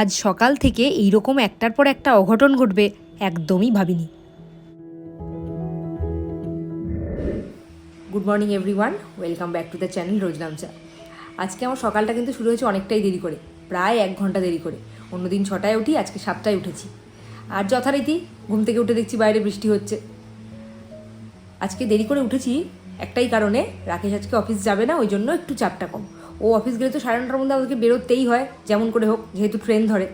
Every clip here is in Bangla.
আজ সকাল থেকে এইরকম একটার পর একটা অঘটন ঘটবে, একদমই ভাবিনি। Good morning everyone welcome back to the channel Roznamcha আজকে আমার সকালটা কিন্তু শুরু হয়েছে অনেকটাই দেরি করে, প্রায় এক ঘণ্টা দেরি করে। অন্যদিন ছটায় উঠি, আজকে সাতটায় উঠেছি। আর যথারীতি ঘুম থেকে উঠে দেখছি বাইরে বৃষ্টি হচ্ছে। আজকে দেরি করে উঠেছি একটাই কারণে, রাকেশ আজকে অফিস যাবে না, ওই জন্য একটু চাপটা কম। ও অফিস গেলে তো সাড়ে নটার মধ্যে আমাদেরকে বেরোতেই হয়, যেমন করে হোক, যেহেতু ট্রেন ধরে।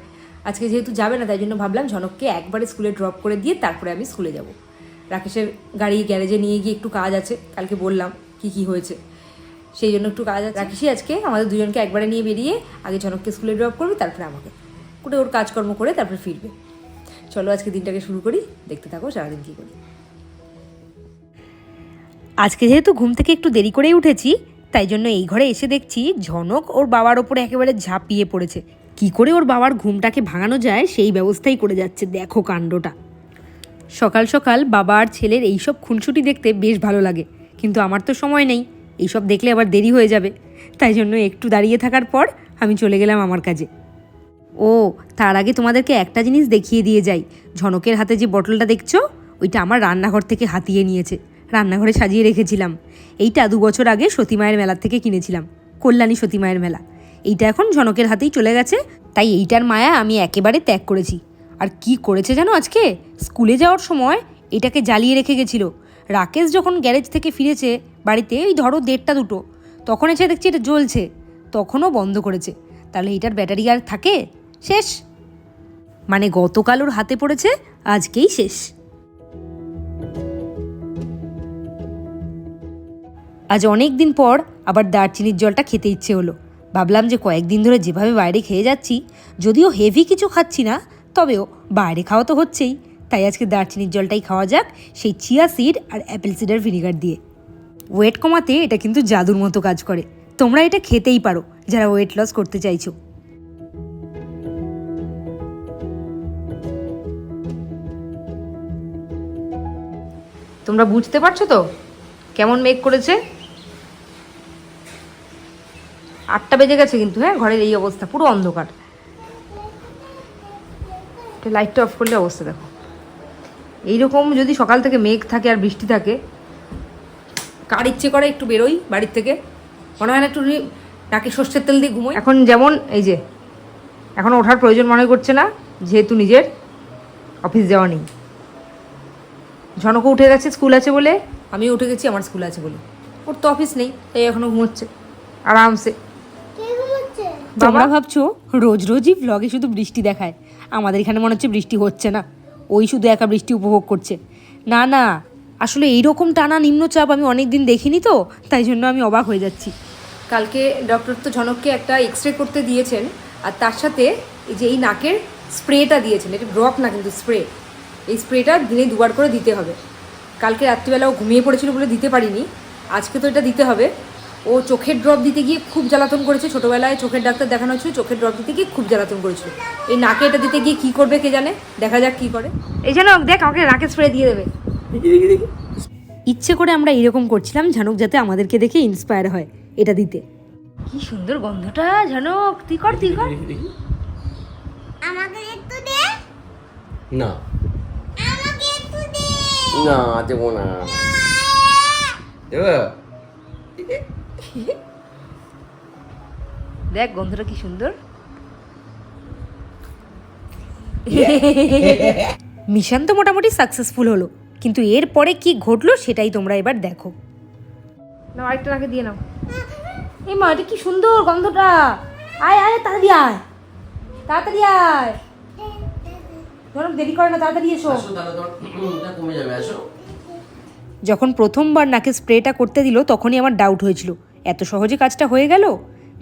আজকে যেহেতু যাবে না, তাই জন্য ভাবলাম ঝনককে একবারে স্কুলে ড্রপ করে দিয়ে তারপরে আমি স্কুলে যাব। রাকেশের গাড়ি গ্যারেজে নিয়ে গিয়ে একটু কাজ আছে, কালকে বললাম কি কি হয়েছে। সেই জন্য একটু কাজ আছে। রাকেশই আজকে আমাদের দুজনকে একবারে নিয়ে বেরিয়ে আগে ঝনককে স্কুলে ড্রপ করবে, তারপরে আমাকে। করে ওর কাজকর্ম করে তারপরে ফিরবে। চলো আজকে দিনটাকে শুরু করি, দেখতে থাকো সারাদিন কী করি। আজকে যেহেতু ঘুম থেকে একটু দেরি করেই উঠেছি তাই জন্য এই ঘরে এসে দেখছি ঝনক ওর বাবার ওপরে একেবারে ঝাঁপিয়ে পড়েছে। কি করে ওর বাবার ঘুমটাকে ভাঙানো যায় সেই ব্যবস্থাই করে যাচ্ছে, দেখো কাণ্ডটা। সকাল সকাল বাবা আর ছেলের এইসব খুনসুটি দেখতে বেশ ভালো লাগে, কিন্তু আমার তো সময় নেই, এইসব দেখলে আবার দেরি হয়ে যাবে। তাই জন্য একটু দাঁড়িয়ে থাকার পর আমি চলে গেলাম আমার কাজে। ও, তার আগে তোমাদেরকে একটা জিনিস দেখিয়ে দিয়ে যাই। ঝনকের হাতে যে বটলটা দেখছ, ওইটা আমার রান্নাঘর থেকে হাতিয়ে নিয়েছে। রান্নাঘরে সাজিয়ে রেখেছিলাম। এইটা দু বছর আগে সতীমায়ের মেলার থেকে কিনেছিলাম, কল্যাণী সতীমায়ের মেলা। এইটা এখন ঝনকের হাতেই চলে গেছে, তাই এইটার মায়া আমি একেবারে ত্যাগ করেছি। আর কি করেছে জানো আজকে? স্কুলে যাওয়ার সময় এটাকে জ্বালিয়ে রেখে গেছিল। রাকেশ যখন গ্যারেজ থেকে ফিরেছে, বাড়িতে ওই ধরো দেড়টা দুটো, তখন এসে দেখছি এটা জ্বলছে, তখনও বন্ধ করেছে। তাহলে এইটার ব্যাটারি আর থাকে? শেষ। মানে গতকাল ওর হাতে পড়েছে, আজকেই শেষ। আজ অনেক দিন পর আবার দারচিনির জলটা খেতে ইচ্ছে হলো। ভাবলাম যে কয়েকদিন ধরে যেভাবে বাইরে খেয়ে যাচ্ছি, যদিও হেভি কিছু খাচ্ছি না, তবেও বাইরে খাওয়া তো হচ্ছেই। তাই আজকে দারচিনির জলটাই খাওয়া যাক সেই চিয়া সিড আর অ্যাপেল সিডার ভিনিগার দিয়ে। ওয়েট কমাতে এটা কিন্তু জাদুর মতো কাজ করে। তোমরা এটা খেতেই পারো, যারা ওয়েট লস করতে চাইছো। তোমরা বুঝতে পারছ তো? কেমন মেঘ করেছে? আটটা বেজে গেছে কিন্তু হ্যাঁ? ঘরের এই অবস্থা পুরো অন্ধকার। লাইটটা অফ করলে অবস্থা দেখো। এইরকম যদি সকাল থেকে মেঘ থাকে আর বৃষ্টি থাকে কার ইচ্ছে করে একটু বেরোই বাড়ির থেকে। মনে হয় না একটু নাকি সর্ষের তেল দিয়ে ঘুমোই। এখন যেমন এই যে এখন ওঠার প্রয়োজন মনে করছে না যেহেতু নিজের অফিস যাওয়া নেই। ঝনকও উঠে গেছে স্কুল আছে বলে? আমিও উঠে গেছি আমার স্কুল আছে বলে। ওর তো অফিস নেই তাই এখনও ঘুমোচ্ছে। আরামসে। তোমরা ভাবছ রোজ রোজই ব্লগে শুধু বৃষ্টি দেখায়? আমাদের এখানে মনে হচ্ছে বৃষ্টি হচ্ছে না। ওই শুধু একা বৃষ্টি উপভোগ করছে। না না আসলে এইরকম টানা নিম্নচাপ আমি অনেক দিন দেখিনি তো তাই জন্য আমি অবাক হয়ে যাচ্ছি। কালকে ডক্টর তো ঝনককে একটা এক্স রে করতে দিয়েছেন আর তার সাথে এই যে এই নাকের স্প্রেটা দিয়েছেন এটা ড্রপ না কিন্তু স্প্রে এই স্প্রেটা দিনে দুবার করে দিতে হবে। কালকে রাত্রিবেলাও ঘুমিয়ে পড়েছিল বলে দিতে পারিনি আজকে তো এটা দিতে হবে। ও চোখের ড্রপ দিতে গিয়ে খুব জ্বালাতন করেছে। ছোটোবেলায় চোখের ডাক্তার দেখানো হয়েছিল চোখের ড্রপ দিতে গিয়ে খুব জ্বালাতন করেছিল। এই নাকে এটা দিতে গিয়ে কী করবে কে জানে? দেখা যাক কী করে। এই জন্য দেখ আমাকে নাকে স্প্রে দিয়ে দেবে। ইচ্ছে করে আমরা এরকম করছিলাম ঝানুক যাতে আমাদেরকে দেখে ইন্সপায়ার হয় এটা দিতে। কি সুন্দর গন্ধটা ঝানুক। তুই কর তুই কর। আমাকে একটু দে। না। আমাকে একটু দে। না দেবো না। দেবো? দেখ। গন্ধটা কি সুন্দর। মিশন তো মোটামুটি সাকসেসফুল হলো কিন্তু এরপরে কি ঘটলো সেটাই তোমরা এবার দেখো। না আরেকটা নাকে দিয়ে নাও। এই মা এটা কি সুন্দর গন্ধটা। আয় আয় তাড়াতাড়ি আয়। তাড়াতাড়ি আয়। ধরো দেরি করে না তাড়াতাড়ি এসো। কমে যাবে আসো। যখন প্রথমবার নাকে স্প্রেটা করতে দিল তখনই আমার ডাউট হয়েছিল। এত সহজে কাজটা হয়ে গেল?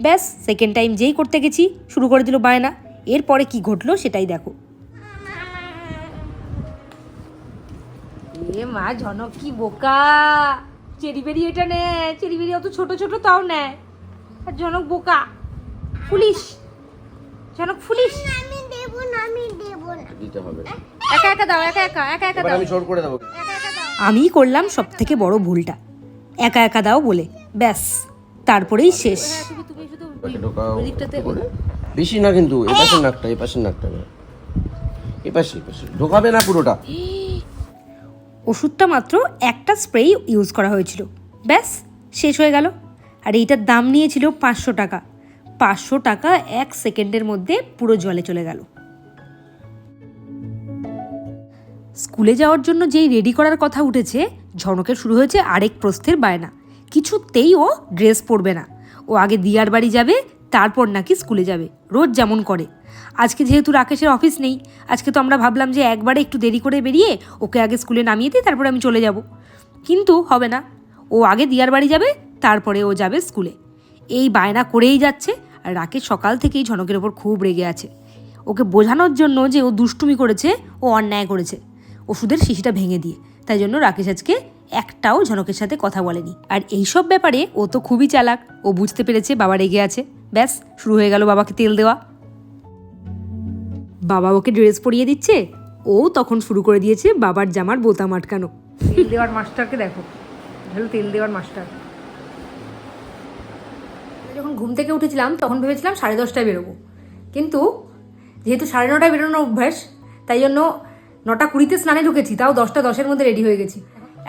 ব্যাস সেকেন্ড টাইম যেই করতে গেছি শুরু করে দিল বায়না। এরপরে কি ঘটলো সেটাই দেখো। এ মা ঝনক কি বোকা! চেরি বেরি এটা নেয় চেরি বেরি অত ছোট ছোট তাও নেয় আর ঝনক বোকা ফুলিস। ঝনক ফুলিস। আমি দেব না আমি দেব না দিতে হবে। একা একা দাও একা একা একা একা দাও। আমি শোর করে দেবো। আমি করলাম সব থেকে বড় ভুলটা। একা একা দাও বলে ব্যাস। তারপরেই শেষ। বেশি না কিন্তু এ! পাশের নাকটা এ পাশের নাকটা এ পাশে এ পাশে ঢোকাবে না পুরোটা। ওষুধটা মাত্র একটা স্প্রে ইউজ করা হয়েছিল। ব্যাস শেষ হয়ে গেল। আর এইটার দাম নিয়েছিল পাঁচশো টাকা। পাঁচশো টাকা এক সেকেন্ডের মধ্যে পুরো জলে চলে গেল। স্কুলে যাওয়ার জন্য যেই রেডি করার কথা উঠেছে ঝনকের শুরু হয়েছে আরেক প্রস্থের বায়না। কিছুতেই ও ড্রেস পরবে না। ও আগে দিয়ার বাড়ি যাবে, তারপর নাকি স্কুলে যাবে। রোজ যেমন করে। আজকে যেহেতু রাকেশের অফিস নেই, আজকে তো আমরা ভাবলাম যে একবারে একটু দেরি করে বেরিয়ে ওকে আগে স্কুলে নামিয়ে দিই তারপরে আমি চলে যাব। কিন্তু হবে না। ও আগে দিয়ার বাড়ি যাবে, তারপরে ও যাবে স্কুলে। এই বায়না করেই যাচ্ছে আর রাকেশ সকাল থেকেই ঝনকের ওপর খুব রেগে আছে। ওকে বোঝানোর জন্য যে ও দুষ্টুমি করেছে, ও অন্যায় করেছে। ওষুধের শিশিটা ভেঙে দিয়ে। তাই জন্য রাকেশ আজকে একটাও ঝনকের সাথে কথা বলেনি। আর এইসব ব্যাপারে ও তো খুবই চালাক। ও বুঝতে পেরেছে বাবা রেগে আছে। ব্যাস, শুরু হয়ে গেল বাবাকে তেল দেওয়া। বাবা ওকে ড্রেস পরিয়ে দিচ্ছে। ও তখন শুরু করে দিয়েছে বাবার জামার বোতাম আটকানো তেল দেওয়ার মাস্টারকে দেখো। তেল দেওয়ার মাস্টার। যখন ঘুম থেকে উঠেছিলাম, তখন ভেবেছিলাম সাড়ে দশটায় বেরোবো। কিন্তু যেহেতু সাড়ে নটায় বেরোনোর অভ্যাস, তাই জন্য নটা কুড়িতে স্নানে ঢুকেছি, তাও দশটা দশের মধ্যে রেডি হয়ে গেছি।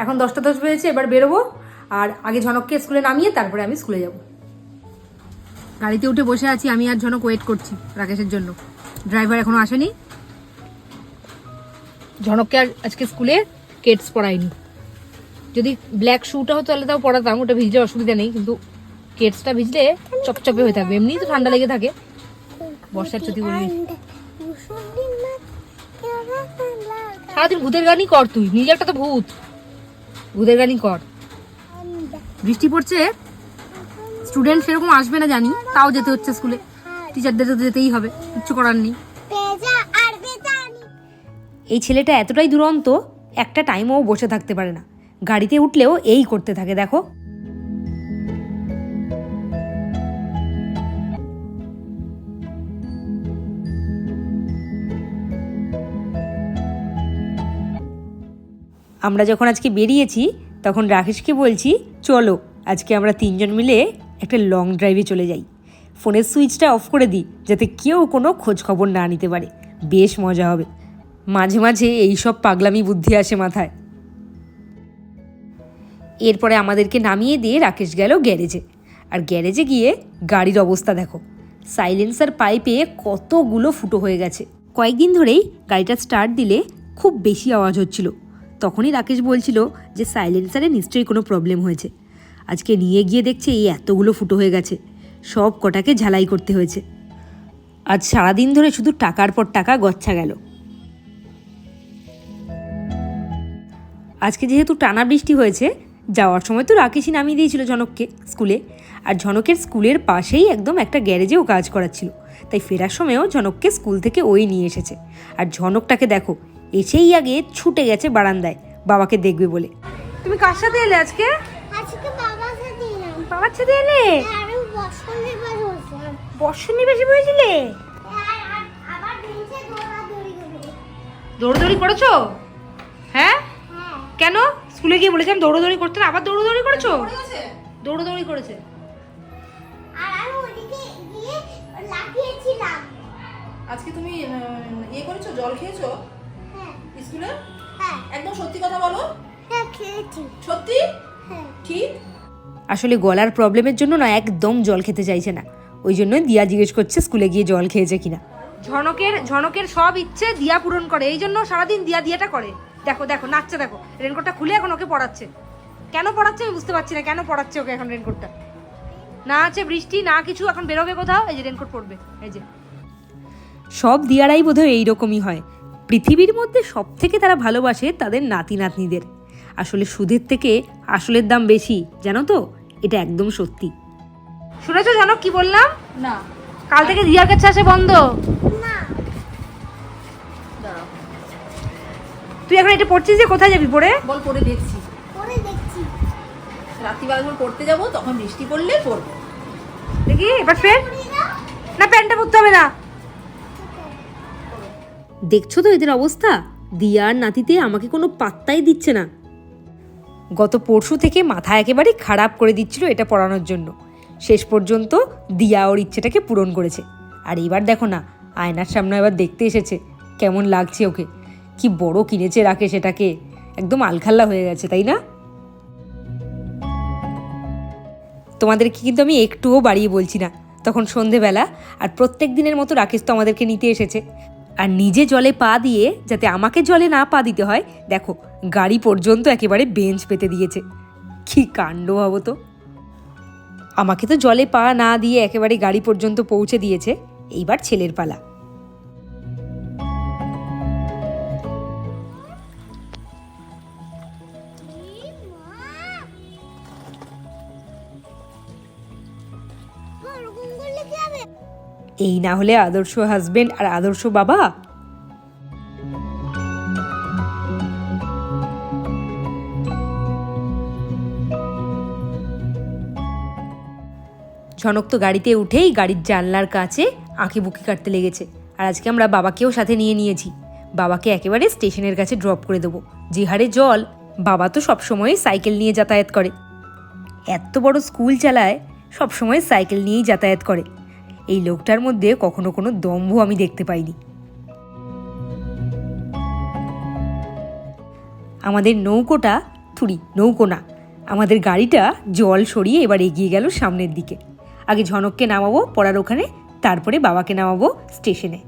এখন দশটা দশ বেজেছে, এবার বেরোবো আর আগে ঝনককে স্কুলে নামিয়ে তারপরে আমি স্কুলে যাব। গাড়িতে উঠে বসে আছি, আমি আর ঝনক ওয়েট করছি রাকেশের জন্য। ড্রাইভার এখনও আসেনি। ঝনককে আর আজকে স্কুলে কেটস পড়াইনি। যদি ব্ল্যাক শুটা হতো তাহলে তাও পড়াতাম, ওটা ভিজলে অসুবিধা নেই, কিন্তু কেটসটা ভিজলে চপচপে হয়ে থাকবে, এমনিই তো ঠান্ডা লেগে থাকে। বর্ষার ছুটি বলবি সারাদিন ভূতের গানই কর তুই নিজে একটা তো ভূত। ভূতের গালি কর। বৃষ্টি পড়ছে? স্টুডেন্ট সেরকম আসবে না জানি, তাও যেতে হচ্ছে স্কুলে টিচারদের তো যেতেই হবে, কিচ্ছু করার নেই। এই ছেলেটা এতটাই দুরন্ত, একটা টাইমও বসে থাকতে পারে না। গাড়িতে উঠলেও এই করতে থাকে, দেখো। আমরা যখন আজকে বেরিয়েছি, তখন রাকেশকে বলছি, চলো, আজকে আমরা তিনজন মিলে একটা লং ড্রাইভে চলে যাই। ফোনের সুইচটা অফ করে দিই, যাতে কেউ কোনো খোঁজ খবর না নিতে পারে। বেশ মজা হবে। মাঝে মাঝে এই সব পাগলামি বুদ্ধি আসে মাথায়। এরপরে আমাদেরকে নামিয়ে দিয়ে রাকেশ গেল গ্যারেজে। আর গ্যারেজে গিয়ে গাড়ির অবস্থা দেখো। সাইলেন্সার পাইপে কতগুলো ফুটো হয়ে গেছে। কয়েকদিন ধরেই গাড়িটা স্টার্ট দিলে খুব বেশি আওয়াজ হচ্ছিল। তখনই রাকেশ বলছিল যে সাইলেন্সারে নিশ্চয়ই কোনো প্রবলেম হয়েছে। আজকে নিয়ে গিয়ে দেখছে এই এতগুলো ফুটো হয়ে গেছে। সব কটাকে ঝালাই করতে হয়েছে। আজ সারাদিন ধরে শুধু টাকার পর টাকা গচ্ছা গেল। আজকে যেহেতু টানা বৃষ্টি হয়েছে, যাওয়ার সময় তো রাকেশই নামিয়ে দিয়েছিল ঝনককে স্কুলে। আর ঝনকের স্কুলের পাশেই একদম একটা গ্যারেজেও কাজ করাচ্ছিল। তাই ফেরার সময়ও ঝনককে স্কুল থেকে ওই নিয়ে এসেছে। আর ঝনকটাকে দেখো এসেই আগে ছুটে গেছে বারান্দায়। বাবাকে দেখবে বলে। তুমি কার সাথে এলে আজকে? আজকে বাবার সাথে এলাম। বাবার সাথে এলে? আরও বসনে বর্ষণী বেশি হয়েছিলে আর আর- আবার বেঞ্চে দৌড়াদৌড়ি করব দৌড়দৌড়ি করেছ? হ্যাঁ? হ্যাঁ। কেন? স্কুলে গিয়ে বলেছিলাম দৌড়দৌড়ি করতে না আবার দৌড়দৌড়ি করেছ? দৌড়দৌড়ি করেছে। আজকে তুমি ইয়ে করেছ জল খেয়েছো? হ্যাঁ স্কুলে? হ্যাঁ। একদম সত্যি কথা বলো। হ্যাঁ খেয়েছি। সত্যি? হ্যাঁ। ঠিক? আসলে গলার প্রবলেমের জন্য না একদম জল খেতে চাইছে না। ওই জন্য দিয়া জিজ্ঞেস করছে স্কুলে গিয়ে জল খেয়েছে কিনা। ঝনকের ঝনকের সব ইচ্ছে দিয়া পূরণ করে। এই জন্য সারাদিন দিয়া দিয়াটা করে। দেখো দেখো নাচছে দেখো। রেনকোটটা খুলে এখন ওকে পড়াচ্ছে। কেন পড়াচ্ছে আমি বুঝতে পারছি না। কেন পড়াচ্ছে ওকে এখন রেনকোটটা? না আছে বৃষ্টি না কিছু এখন বেরোবে কোথাও? এই যে রেনকোট পড়বে। এই যে। সব দিয়ারাই বোধহয় এইরকমই হয়। পৃথিবীর মধ্যে সব থেকে তারা ভালোবাসে তাদের নাতি নাতনিদের আসলে সুদের থেকে আসলের দাম বেশি জানো তো? এটা একদম সত্যি। শুনেছো জানো কি বললাম? না। কাল থেকে দিয়ার কাছে আসে বন্ধ তুই এখন এটা পড়ছিস যে কোথায় যাবি পড়ে? বল পড়ে দেখছি। পরে দেখছি। রাত্রিবেলা যখন পড়তে যাব তখন বৃষ্টি পড়লে পড়ব। দেখি এবার ফের না প্যান্টটা পরতে হবে না। দেখছ তো এদের অবস্থা? দিয়ার নাতিতে আমাকে কোনো পাত্তাই দিচ্ছে না। গত পরশু থেকে মাথা একেবারে খারাপ করে দিচ্ছিল এটা পড়ানোর জন্য। শেষ পর্যন্ত দিয়া ওর ইচ্ছেটাকে পূরণ করেছে। আর এবার দেখো না, আয়নার সামনে এবার দেখতে এসেছে। কেমন লাগছে ওকে। কি বড় কিনেছে রাখে সেটাকে। একদম আলখাল্লা হয়ে গেছে, তাই না? তোমাদেরকে কিন্তু আমি একটুও বাড়িয়ে বলছি না। তখন সন্ধেবেলা আর প্রত্যেক দিনের মতো রাকেশ তো আমাদেরকে নিতে এসেছে। আর নিজে জলে পা দিয়ে যাতে আমাকে জলে না পা দিতে হয়, দেখো, গাড়ি পর্যন্ত একেবারে বেঞ্চ পেতে দিয়েছে। কি কাণ্ড ভাবো তো। আমাকে তো জলে পা না দিয়ে একেবারে গাড়ি পর্যন্ত পৌঁছে দিয়েছে, এইবার ছেলের পালা। এই না হলে আদর্শ হাজবেন্ড আর আদর্শ বাবা? ঝনক তো গাড়িতে উঠেই গাড়ির জানলার কাছে আঁকি বুকি কাটতে লেগেছে। আর আজকে আমরা বাবাকেও সাথে নিয়ে নিয়েছি। বাবাকে একেবারে স্টেশনের কাছে ড্রপ করে দেবো। যে হারে জল, বাবা তো সবসময় সাইকেল নিয়ে যাতায়াত করে। এত বড় স্কুল চালায় সবসময় সাইকেল নিয়েই যাতায়াত করে। এই লোকটার মধ্যে কখনো কোনো দম্ভ আমি দেখতে পাইনি। আমাদের নৌকোটা, থুরি, নৌকো না, আমাদের গাড়িটা জল সরিয়ে এবার এগিয়ে গেল সামনের দিকে। আগে ঝনককে নামাবো, পড়ার ওখানে, তারপরে বাবাকে নামাবো স্টেশনে।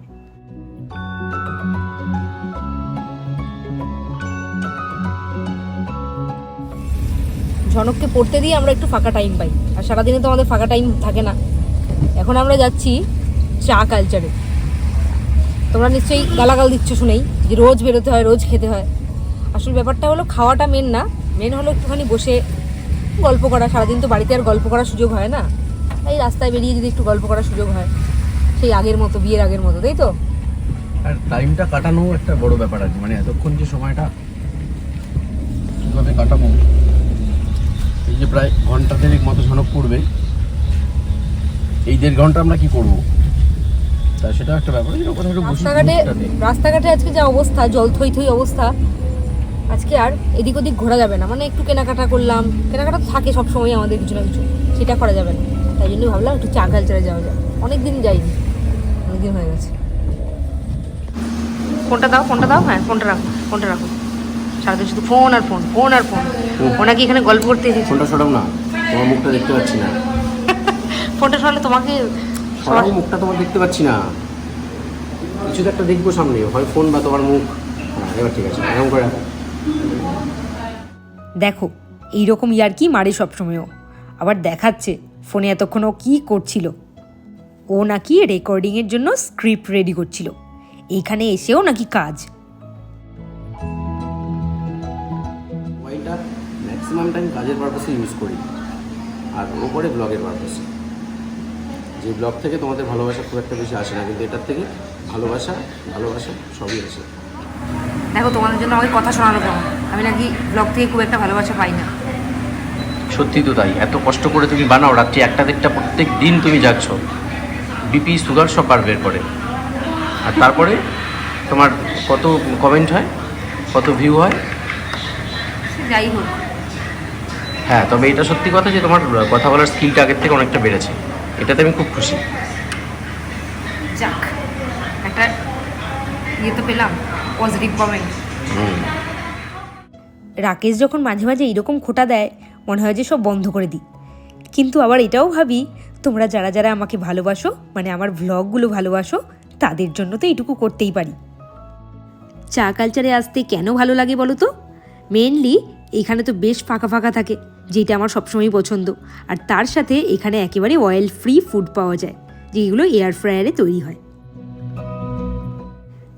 ঝনককে পড়তে দিয়ে আমরা একটু ফাঁকা টাইম পাই। আর সারাদিনে তো আমাদের ফাঁকা টাইম থাকে না। এখন আমরা যাচ্ছি চা কালচারে তোমরা নিশ্চয়ই গালাগাল দিচ্ছ শুনেই যে রোজ বেরোতে হয়, রোজ খেতে হয়। আসল ব্যাপারটা হলো খাওয়াটা মেন না। মেন হলো একটুখানি বসে গল্প করা। সারাদিন তো বাড়িতে আর গল্প করার সুযোগ হয় না। তাই রাস্তায় বেরিয়ে যদি একটু গল্প করার সুযোগ হয়, সেই আগের মতো, বিয়ের আগের মতো, তাই তো? আর টাইমটা কাটানো একটা বড় ব্যাপার আছে। মানে এতক্ষণ যে সময়টা কীভাবে কাটাবো, এই যে প্রায় ঘণ্টা দেড়েক মতো ঝনক পড়বে। এই দেড় ঘণ্টা আমরা কি করব? তা সেটা একটা ব্যাপার যেটা কোথাও একটু বসে রাস্তাঘাটে রাস্তাঘাটে আজকে যা অবস্থা জল থই থই অবস্থা আজকে আর এদিক ওদিক ঘোরা যাবে না। মানে একটু কেনাকাটা করলাম কেনাকাটা তো থাকে সব সময় আমাদের কিছু না কিছু সেটা করা যাবে না। তাই জন্য ভাবলাম একটু চা কালচারে যাওয়া যায় অনেক দিন যাইনি অনেক দিন হয়ে গেছে। ফোনটা দাও ফোনটা দাও হ্যাঁ ফোনটা রাখো ফোনটা রাখো। সারাদিন শুধু ফোন আর ফোন ফোন আর ফোন। ওনাকে এখানে গল্প করতে এসেছি। ফোনটা সরাও না তোমার মুখটা দেখতে পাচ্ছি না। ফোনটা সরালে তোমাকে সরাও মুখটা তোমার দেখতে পাচ্ছি না। কিছু তো একটা দেখব সামনে হয় ফোন বা তোমার মুখ। হ্যাঁ এবার ঠিক আছে এরকম করে দেখো এইরকম ইয়ার কি মারে সবসময়ও আবার দেখাচ্ছে ফোনে এতক্ষণ ও কী করছিল। ও নাকি রেকর্ডিংয়ের জন্য স্ক্রিপ্ট রেডি করছিল। এইখানে এসেও নাকি কাজ। মোবাইলটা ম্যাক্সিমাম টাইম কাজের পারপাসে ইউজ করি আর ওপরে ব্লগের পারপাসে যে ব্লগ থেকে তোমাদের ভালোবাসা খুব একটা বেশি আসে না কিন্তু এটার থেকে ভালোবাসা ভালোবাসা সবই আসে। দেখো তোমাদের জন্য আমাকে কথা শোনানো কেমন? আমি নাকি ব্লগ থেকে খুব একটা ভালোবাসা পাই না। সত্যি তো তাই এত কষ্ট করে তুমি বানাও রাত্রি একটা দেড়টা প্রত্যেক দিন তুমি যাচ্ছ বিপি সুগার সব পার বের করে। আর তারপরে তোমার কত কমেন্ট হয় কত ভিউ হয়? যাই হোক। হ্যাঁ তবে এটা সত্যি কথা যে তোমার কথা বলার স্কিলটা আগের থেকে অনেকটা বেড়েছে। এটাতে আমি খুব খুশি। যাক একটা ইয়ে তো পেলাম পজিটিভ কমেন্ট রাকেশ যখন মাঝে মাঝে এইরকম খোটা দেয় মনে হয় যে সব বন্ধ করে দিই। কিন্তু আবার এটাও ভাবি তোমরা যারা যারা আমাকে ভালোবাসো মানে আমার ভ্লগগুলো ভালোবাসো তাদের জন্য তো এইটুকু করতেই পারি। চা কালচারে আসতে কেন ভালো লাগে বলো তো? মেনলি এখানে তো বেশ ফাঁকা ফাঁকা থাকে। যেটা আমার সবসময়ই পছন্দ। আর তার সাথে এখানে একেবারে অয়েল ফ্রি ফুড পাওয়া যায় যেগুলো এয়ার ফ্রায়ারে তৈরি হয়।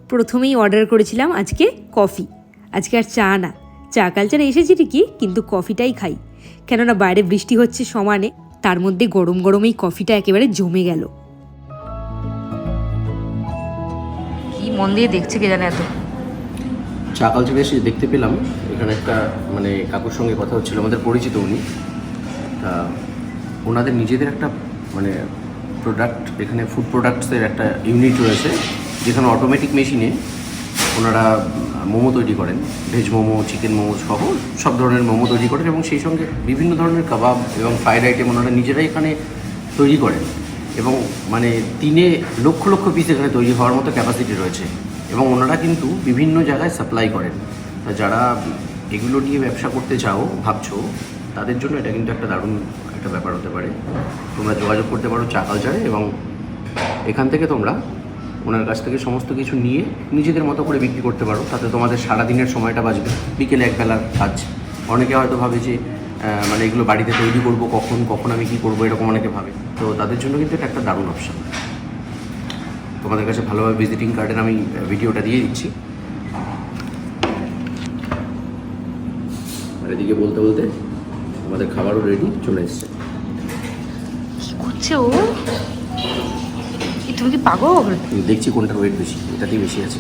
প্রথমেই অর্ডার করেছিলাম আজকে কফি আজকে আর চা না। চা কালচারে এসেছি ঠিকই কিন্তু কফিটাই খাই। কেননা বাইরে বৃষ্টি হচ্ছে সমানে তার মধ্যে গরম গরম এই কফিটা একেবারে জমে গেল। কি মন দিয়ে দেখছে কে জানে এত? চা কালচারে এসে দেখতে পেলাম। এখানে একটা মানে কাকুর সঙ্গে কথা হচ্ছিল, আমাদের পরিচিত উনি। তা ওনাদের নিজেদের একটা মানে প্রোডাক্ট এখানে ফুড প্রোডাক্টসের একটা ইউনিট রয়েছে, যেখানে অটোমেটিক মেশিনে ওনারা মোমো তৈরি করেন। ভেজ মোমো চিকেন মোমো সহ সব ধরনের মোমো তৈরি করেন এবং সেই সঙ্গে বিভিন্ন ধরনের কাবাব এবং ফ্রাইড আইটেম ওনারা নিজেরাই এখানে তৈরি করেন। এবং মানে দিনে লক্ষ লক্ষ পিস এখানে তৈরি হওয়ার মতো ক্যাপাসিটি রয়েছে। এবং ওনারা কিন্তু বিভিন্ন জায়গায় সাপ্লাই করেন। যারা এগুলো নিয়ে ব্যবসা করতে চাও, ভাবছ, তাদের জন্য এটা কিন্তু একটা দারুণ একটা ব্যাপার হতে পারে। তোমরা যোগাযোগ করতে পারো চা কালচারে এবং এখান থেকে তোমরা ওনার কাছ থেকে সমস্ত কিছু নিয়ে নিজেদের মতো করে বিক্রি করতে পারো। তাতে তোমাদের সারা দিনের সময়টা বাঁচবে। বিকেলে একবেলার কাজ। অনেকে হয়তো ভাবে যে মানে এগুলো বাড়িতে তৈরি করব কখন কখন আমি কি করব, এরকম অনেকে ভাবে। তো তাদের জন্য কিন্তু এটা একটা দারুণ অপশান তোমাদের কাছে ভালোভাবে ভিজিটিং কার্ডের আমি ভিডিওটা দিয়ে দিচ্ছি। আর এদিকে বলতে বলতে আমাদের খাবারও রেডি চলে এসছে। কি করছে ও? তুমি কি পাগল? দেখছি কোনটার ওয়েট বেশি এটাতেই বেশি আছে।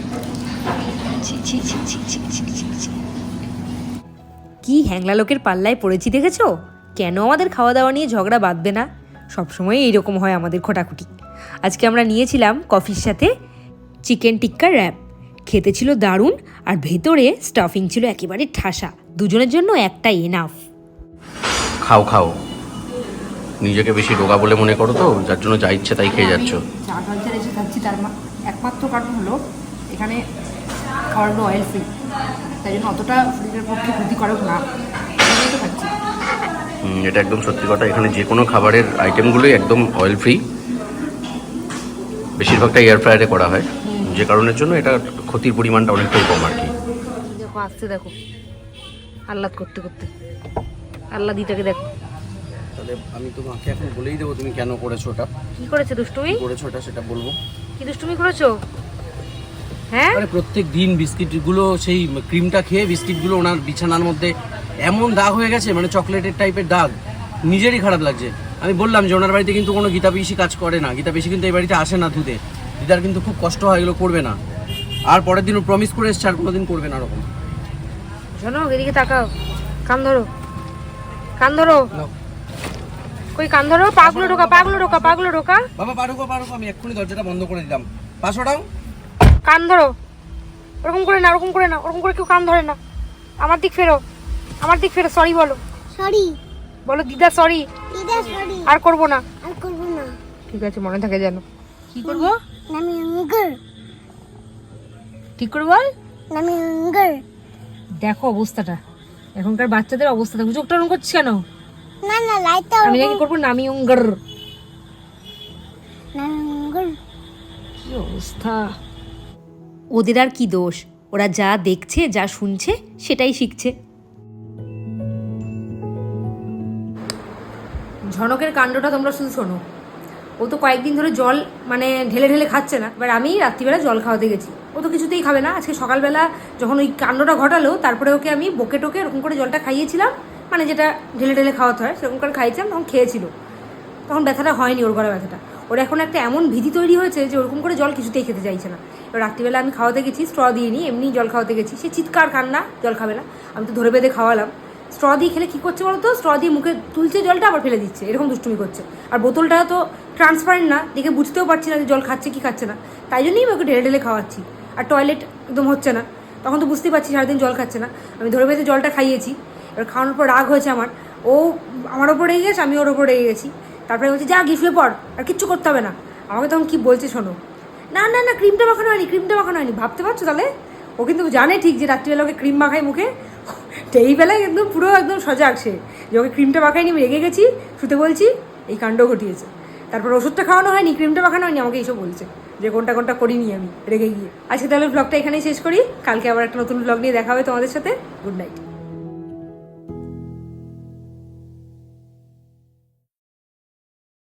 কি হ্যাংলা লোকের পাল্লায় পড়েছি দেখেছ? কেন আমাদের খাওয়া দাওয়া নিয়ে ঝগড়া বাঁধবে না? সবসময় এইরকম হয় আমাদের খোটাখুটি। আজকে আমরা নিয়েছিলাম কফির সাথে চিকেন টিক্কা র্যাপ খেতে ছিল দারুণ আর ভেতরে স্টাফিং ছিল একেবারে ঠাসা। দুজনের জন্য একটাই এনাফ খাও খাও। নিজেকে বেশি রোগা বলে মনে করো তো যার জন্য যা ইচ্ছে তাই খেয়ে যাচ্ছ। চা কালচার এসে খাচ্ছি তার মা- একমাত্র কারণ হলো এখানে খাবারগুলো অয়েল ফ্রি তাই জন্য অতটা শরীরের পক্ষে ক্ষতিকারক না। তো খাচ্ছি এটা একদম সত্যি কথা। এখানে যে কোনো খাবারের আইটেমগুলোই একদম অয়েল ফ্রি বেশিরভাগটা এয়ার ফ্রায়ারে করা হয়। যে কারণের জন্য এটা ক্ষতির পরিমাণটা অনেকটাই কম আর কি। দেখো আসতে দেখো। আহ্লাদ করতে করতে। আহ্লাদিটাকে দেখো। তাহলে আমি তোমাকে এখন বলেই দেবো তুমি কেন করেছ ওটা। কি করেছে দুষ্টুমি? করেছ ওটা সেটা বলব। কি দুষ্টুমি করেছ? হ্যাঁ? আরে প্রত্যেক দিন বিস্কিটগুলো সেই ক্রিমটা খেয়ে বিস্কিটগুলো ওনার বিছানার মধ্যে এমন দাগ হয়ে গেছে মানে চকলেটের টাইপের দাগ। নিজেরই খারাপ লাগছে। আমি বললাম যে ওনার বাড়িতে কিন্তু কোনো গীতা পিসি কাজ করে না। গীতা পিসি কিন্তু এই বাড়িতে আসে না ধুতে দিদার কিন্তু খুব কষ্ট হয় এগুলো করবে না। আর পরের দিনও প্রমিস করে এসছে আর কোনোদিন করবে না ওরকম। শোনো এদিকে তাকাও। কান ধরো। কান ধরো। কই কান ধরো? পাগুলো ঢোকা পাগুলো ঢোকা পাগুলো ঢোকা। বাবা পারুকো পারুকো আমি এক্ষুনি দরজাটা বন্ধ করে দিলাম। পাঁচশোটাও কান ধরো। ওরকম করে না ওরকম করে না ওরকম করে কেউ কান ধরে না। আমার দিক ফেরো আমার দিক ফেরো সরি বলো। সরি বলো দিদা সরি দিদা সরি আর করব না। আর করব না। ঠিক আছে মনে থাকে যেন। কি করব? নামি অঙ্গর ঠিক করে বল? নামি অঙ্গর দেখো অবস্থাটা। এখনকার বাচ্চাদের অবস্থা দেখো। চোখটা রং করছিস কেন? না না লাইটটা আমি নাকি করব নামি উঙ্গার কি অবস্থা? ওদের আর কি দোষ? ওরা যা দেখছে যা শুনছে সেটাই শিখছে। ঝনকের কাণ্ডটা তোমরা শুধু শোনো। ও তো কয়েকদিন ধরে জল মানে ঢেলে ঢেলে খাচ্ছে না। এবার আমি রাত্রিবেলা জল খাওয়াতে গেছি। ও তো কিছুতেই খাবে না। আজকে সকালবেলা যখন ওই কাণ্ডটা ঘটালো, তারপরে ওকে আমি বকে টোকে এরকম করে জলটা খাইয়েছিলাম। মানে যেটা ঢেলে ঢেলে খাওয়াতে হয়, সেরকম করে খাইয়েছিলাম, তখন খেয়েছিল। তখন ব্যথাটা হয়নি ওর গলা ব্যথাটা। ওর এখন একটা এমন ভীতি তৈরি হয়েছে যে ওরকম করে জল কিছুতেই খেতে চাইছে না। এবার রাত্রিবেলা আমি খাওয়াতে গেছি, স্ট্র দিয়ে নিই এমনি জল খাওয়াতে গেছি। সে চিৎকার কান্না, জল খাবে না। আমি তো ধরে বেঁধে খাওয়ালাম। স্ট্র দিয়ে খেলে কী করছে বলো তো স্ট্র দিয়ে মুখে তুলছে, জলটা আবার ফেলে দিচ্ছে। এরকম দুষ্টুমি করছে। আর বোতলটা তো ট্রান্সপারেন্ট না, দেখে বুঝতেও পারছি না যে জল খাচ্ছে কি খাচ্ছে না। তাই জন্যই ওকে ঢেলে ঢেলে খাওয়াচ্ছি। আর টয়লেট একদম হচ্ছে না। তখন তো বুঝতেই পারছি সারাদিন জল খাচ্ছে না। আমি ধরে বেঁধে জলটা খাইয়েছি। এবার খাওয়ানোর পর রাগ হয়েছে আমার। ও আমার ওপর রেগে গেছে আমি ওর ওপর রেগে গেছি। তারপরে বলছি, যা, গিয়ে শুয়ে পড়। আর কিচ্ছু করতে হবে না। আমাকে তখন কি বলছে শোনো। না না না ক্রিমটা মাখানো হয়নি ক্রিমটা মাখানো হয়নি। ভাবতে পারছ তাহলে? ও কিন্তু জানে ঠিক যে রাত্রিবেলা ওকে ক্রিম মাখায় মুখে। তো এই বেলায় একদম পুরো একদম সজাগ সে। যে ওকে ক্রিমটা মাখায়নি আমি রেগে গেছি, শুতে বলছি, এই কাণ্ড ঘটিয়েছে। তারপর ওষুধটা খাওয়ানো হয়নি ক্রিমটা মাখানো হয়নি, আমাকে এইসব বলছে যে কোনটা কোনটা করিনি আমি, রেগে গিয়ে। আজকে তাহলে ব্লগটা এখানেই শেষ করি। কালকে আবার একটা নতুন ব্লগ নিয়ে দেখা হবে তোমাদের সাথে। Good night